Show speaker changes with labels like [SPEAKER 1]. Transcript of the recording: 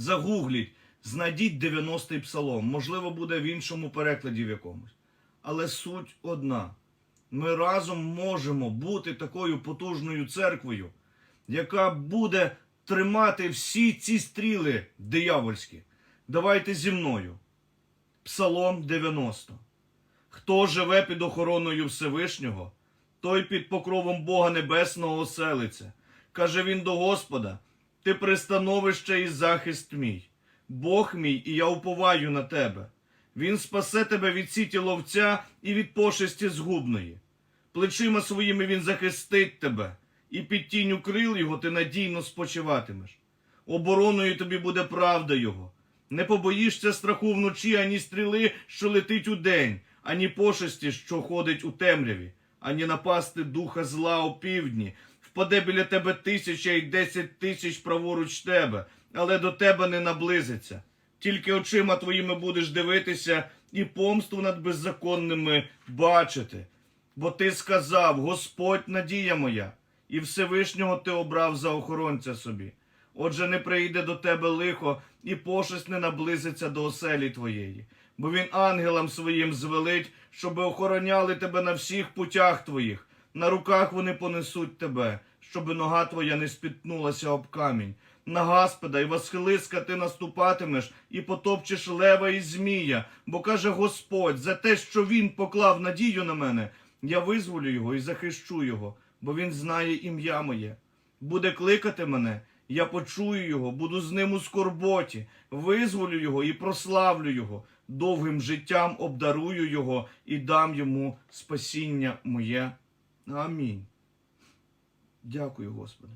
[SPEAKER 1] Загугліть, знайдіть 90-й псалом. Можливо, буде в іншому перекладі в якомусь. Але суть одна. Ми разом можемо бути такою потужною церквою, яка буде тримати всі ці стріли диявольські. Давайте зі мною. Псалом 90. Хто живе під охороною Всевишнього, той під покровом Бога Небесного оселиться. Каже він до Господа: Ти пристановище і захист мій, Бог мій, і я уповаю на тебе. Він спасе тебе від сіті ловця і від пошесті згубної. Плечима своїми він захистить тебе, і під тінню крил його ти надійно спочиватимеш. Обороною тобі буде правда його. Не побоїшся страху вночі, ані стріли, що летить удень, ані пошесті, що ходить у темряві, ані напасти духа зла у півдні. Впаде біля тебе тисяча і десять тисяч праворуч тебе, але до тебе не наблизиться. Тільки очима твоїми будеш дивитися і помсту над беззаконними бачити. Бо ти сказав, Господь надія моя, і Всевишнього ти обрав за охоронця собі. Отже, не прийде до тебе лихо, і пошесть не наблизиться до оселі твоєї, бо він ангелам своїм звелить, щоби охороняли тебе на всіх путях твоїх. На руках вони понесуть тебе, щоби нога твоя не спітнулася об камінь. На Господа і Васхилиска ти наступатимеш і потопчеш лева і змія, бо каже Господь, за те, що він поклав надію на мене, я визволю його і захищу його, бо він знає ім'я моє. Буде кликати мене, я почую його, буду з ним у скорботі, визволю його і прославлю його, довгим життям обдарую його і дам йому спасіння моє. Амінь. Дякую, Господи.